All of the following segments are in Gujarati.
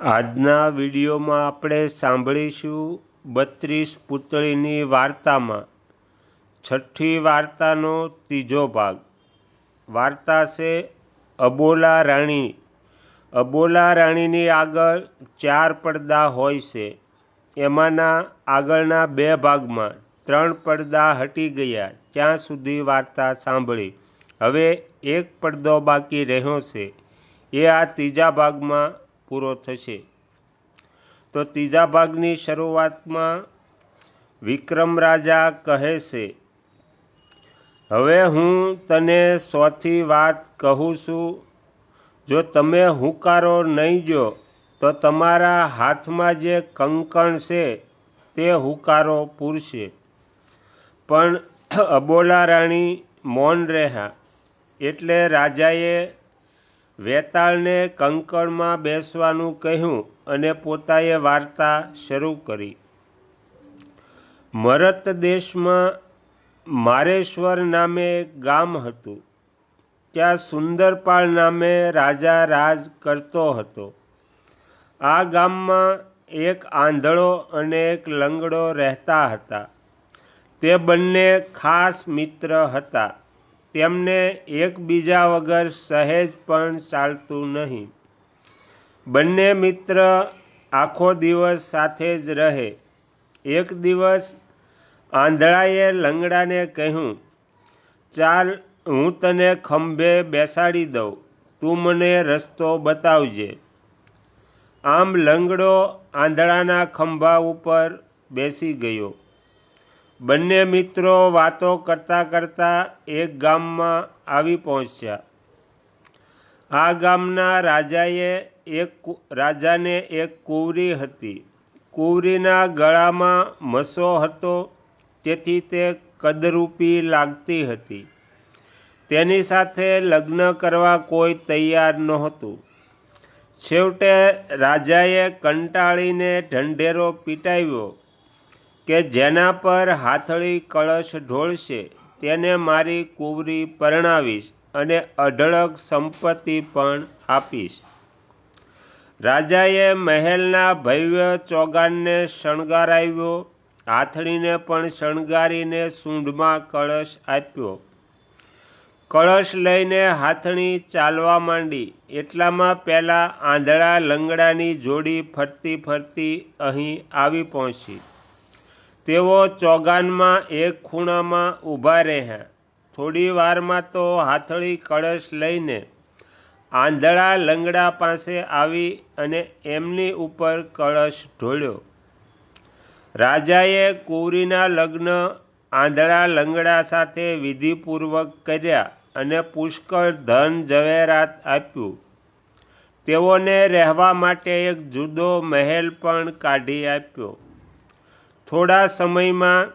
આજના વિડીયોમાં આપણે સાંભળીશું બત્રીસ પુતળીની વાર્તામાં. છઠ્ઠી વાર્તાનો ત્રીજો ભાગ. વાર્તા છે અબોલા રાણી. અબોલા રાણીની આગળ ચાર પડદા હોય છે. એમાંના આગળના બે ભાગમાં ત્રણ પડદા હટી ગયા. ત્યાં સુધી વાર્તા સાંભળી. હવે એક પડદો બાકી રહ્યો છે. એ આ ત્રીજા ભાગમાં પૂરો થશે. તો ત્રીજા ભાગની શરૂઆતમાં વિક્રમ રાજા કહે છે, હવે હું તને સોથી વાત કહું છું. જો તમે હુંકારો નહીં જો, તો તમારા હાથમાં જે કંકણ છે, તે હુંકારો પૂરશે. પણ અબોલા રાણી મૌન રહ્યા. એટલે રાજાએ વેતાળને કંકણમાં બેસવાનું કહ્યું અને પોતાએ વાર્તા શરૂ કરી. મરત દેશમાં મારેશ્વર નામે ગામ હતું. ત્યાં સુંદરપાળ નામે રાજા રાજ કરતો હતો. આ ગામમાં એક આંધળો અને એક લંગડો રહેતા હતા. તે બંને ખાસ મિત્ર હતા. તેમને એકબીજા વગર સહેજ પણ ચાલતું નહીં. બંને મિત્ર આખો દિવસ સાથે જ રહે. એક દિવસ આંધળાએ લંગડાને કહ્યું, ચાલ, હું તને ખંભે બેસાડી દઉં. તું મને રસ્તો બતાવજે. આમ લંગડો આંધળાના ખંભા ઉપર બેસી ગયો. બંને મિત્રો વાતો કરતા કરતા એક ગામમાં આવી પહોંચ્યા. આ ગામના રાજાએ એક રાજાને એક કુંવરી હતી. કુંવરીના ગળામાં મસો હતો, તેથી તે કદરૂપી લાગતી હતી. તેની સાથે લગ્ન કરવા કોઈ તૈયાર નહોતું. છેવટે રાજાએ કંટાળીને ઢંઢેરો પીટાવ્યો. કે જેના પર હાથળી કળશ ઢોળશે, તેને મારી કુંવરી પરણાવીશ અને અઢળક સંપત્તિ પણ આપીશ. રાજાએ મહેલના ભવ્ય ચોગાનને શણગારાવ્યો, હાથળીને પણ શણગારીને સૂંઢમાં કળશ આપ્યો. કળશ લઈને હાથણી ચાલવા માંડી. એટલામાં પહેલાં આંધળા લંગડાની જોડી ફરતી ફરતી અહીં આવી પહોંચી. તેઓ ચોગાનમાં એક ખૂણામાં ઊભા રહ્યા થોડી વારમાં તો હાથળી કળશ લઈને આંધળા લંગડા પાસે આવી અને એમની ઉપર કળશ ઢોળ્યો. રાજાએ કુંવરીના લગ્ન આંધળા લંગડા સાથે વિધિપૂર્વક કર્યા અને પુષ્કળ ધન ઝવેરાત આપ્યું. તેઓને રહેવા માટે એક જુદો મહેલ પણ કાઢી આપ્યો. થોડા સમયમાં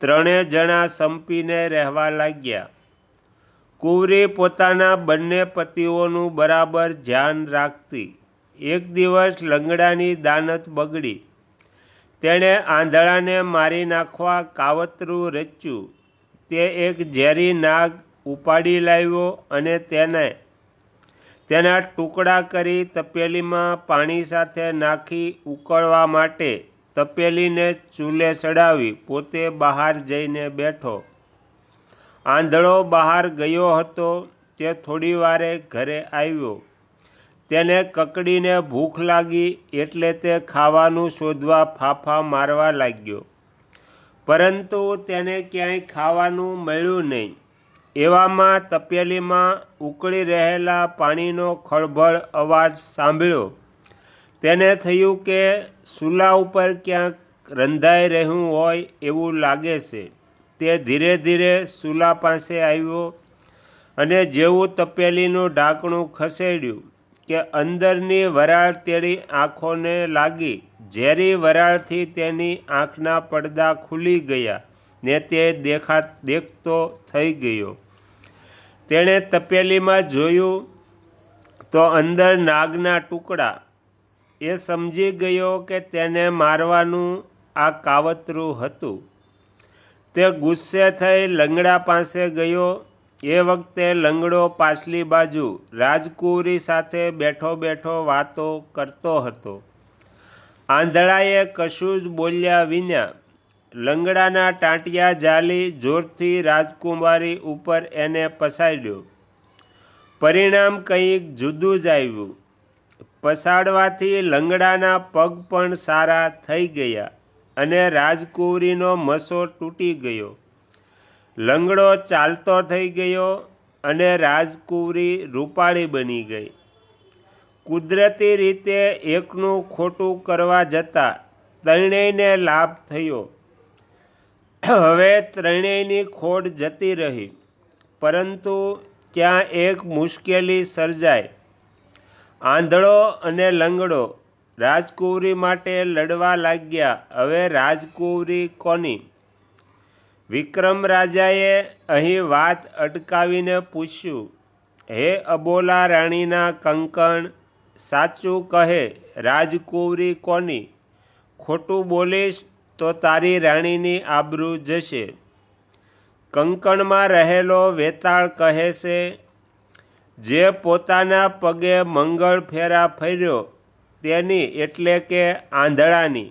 ત્રણે જણા સંપીને રહેવા લાગ્યા. કુંવરી પોતાના બંને પતિઓનું બરાબર ધ્યાન રાખતી. એક દિવસ લંગડાની દાનત બગડી. તેણે આંધળાને મારી નાખવા કાવતરું રચ્યું. તે એક ઝેરી નાગ ઉપાડી લાવ્યો અને તેને તેના ટુકડા કરી તપેલીમાં પાણી સાથે નાખી ઉકળવા માટે તપેલીને ચૂલે ચડાવી પોતે બહાર જઈને બેઠો. આંધળો બહાર ગયો હતો તે થોડી વારે ઘરે આવ્યો. તેને કકડીને ભૂખ લાગી એટલે તે ખાવાનું શોધવા ફાફા મારવા લાગ્યો. પરંતુ તેને ક્યાંય ખાવાનું મળ્યું નહીં. એવામાં તપેલીમાં ઉકળી રહેલા પાણીનો ખળભળ અવાજ સાંભળ્યો. તેને થયું કે ચૂલા ઉપર ક્યાંક રંધાઈ રહ્યું હોય એવું લાગે છે. તે ધીરે ધીરે સુલા પાસે આવ્યો અને જેવું તપેલીનું ઢાંકણું ખસેડ્યું કે અંદરની વરાળ તેની આંખોને લાગી. ઝેરી વરાળથી તેની આંખના પડદા ખુલી ગયા ને તે દેખા, દેખતો થઈ ગયો. તેણે તપેલીમાં જોયું તો અંદર નાગના ટુકડા એ સમજી ગયો કે તેને મારવાનું આ કાવતરું હતું. તે ગુસ્સે થઈ લંગડા પાસે ગયો. એ વખતે લંગડો પાછલી બાજુ રાજકુંવરી સાથે બેઠો બેઠો વાતો કરતો હતો. આંધળાએ કશું જ બોલ્યા વિના લંગડાના ટાંટિયા જાલી જોરથી રાજકુમારી ઉપર એને પસાડ્યો પરિણામ કંઈક જુદું જ આવ્યું. પસાડવાથી લંગડાના પગ પણ સારા થઈ ગયા અને રાજકુંવરીનો મસો તૂટી ગયો. લંગડો ચાલતો થઈ ગયો અને રાજકુંવરી રૂપાળી બની ગઈ. કુદરતી રીતે એકનું ખોટું કરવા જતાં ત્રણેયને લાભ થયો. હવે ત્રણેયની ખોટ જતી રહી, પરંતુ ત્યાં એક મુશ્કેલી સર્જાય. આંધળો અને લંગડો રાજકુંવરી માટે લડવા લાગ્યા. હવે રાજકુંવરી કોની? વિક્રમ રાજાએ અહીં વાત અટકાવીને પૂછ્યું, હે અબોલા રાણીના કંકણ, સાચું કહે, રાજકુંવરી કોની? ખોટું બોલીશ તો તારી રાણીની આબરૂ જશે. કંકણમાં રહેલો વેતાળ કહે છે જે પોતાના પગે મંગળ ફેરા ફર્યો, તેની એટલે કે આંધળાની.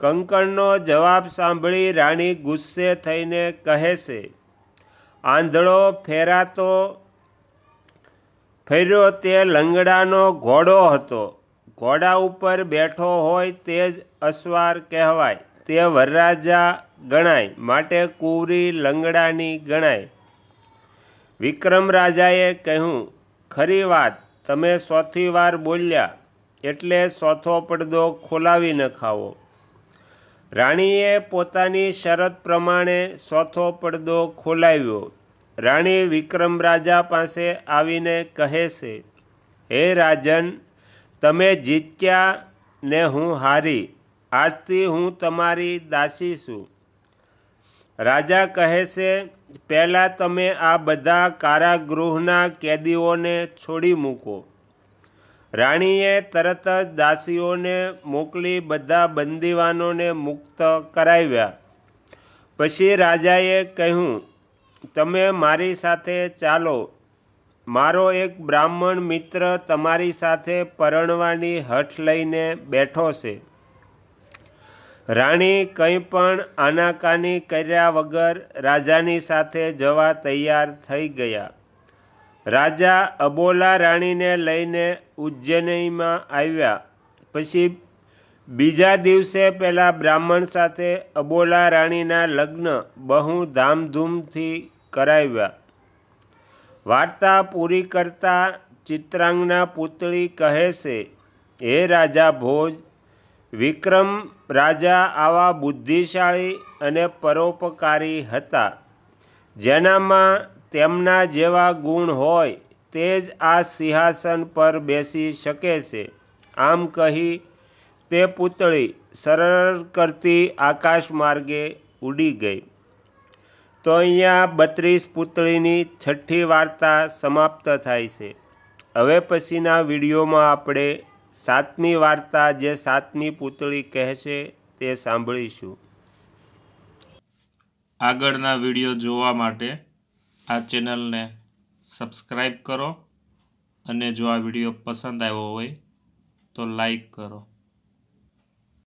કંકણનો જવાબ સાંભળી રાણી ગુસ્સે થઈને કહે છે, આંધળો ફેરાતો, ફર્યો તે લંગડાનો ઘોડો હતો. ઘોડા ઉપર બેઠો હોય તે જ અસવાર કહેવાય. તે વરરાજા ગણાય, માટે કુંવરી લંગડાની ગણાય. વિક્રમ રાજાએ કહ્યું, ખરી વાત, તમે સોથી વાર બોલ્યા, એટલે સોથો પડદો ખોલાવી નખાવો રાણીએ પોતાની શરત પ્રમાણે સોથો પડદો ખોલાવ્યો. રાણી વિક્રમ રાજા પાસે આવીને કહે છે, હે રાજન, તમે જીત્યા ને હું હારી. આજથી હું તમારી દાસી છું. રાજા કહે છે, પહેલાં તમે આ બધા કારાગૃહના કેદીઓને છોડી મૂકો. રાણીએ તરત જ દાસીઓને મોકલી બધા બંદીવાનોને મુક્ત કરાવ્યા. પછી રાજાએ કહ્યું, તમે મારી સાથે ચાલો. મારો એક બ્રાહ્મણ મિત્ર તમારી સાથે પરણવાની હઠ લઈને બેઠો છે. રાણી કંઈ પણ આનાકાની કર્યા વગર રાજાની સાથે જવા તૈયાર થઈ ગયા. રાજા અબોલા રાણીને લઈને ઉજ્જૈનીમાં આવ્યા. પછી બીજા દિવસે પહેલાં બ્રાહ્મણ સાથે અબોલા રાણીના લગ્ન બહુ ધામધૂમથી કરાવ્યા. વાર્તા પૂરી કરતા ચિત્રાંગના પુતળી કહે છે, હે રાજા ભોજ વિક્રમ રાજા આવા બુદ્ધિશાળી અને પરોપકારી હતા. જેનામાં તેમના જેવા ગુણ હોય તે જ આ સિંહાસન પર બેસી શકે છે. આમ કહી તે પૂતળી સરળ કરતી આકાશ માર્ગે ઉડી ગઈ. તો અહીંયા બત્રીસ પૂતળીની છઠ્ઠી વાર્તા સમાપ્ત થાય છે. હવે પછીના વિડીયોમાં આપણે સાતમી વાર્તા જે સાતમી પૂતળી કહેશે તે સાંભળીશું. આગળના વીડિયો જોવા માટે આ ચેનલને સબસ્ક્રાઈબ કરો અને જો આ વીડિયો પસંદ આવ્યો હોય તો લાઈક કરો.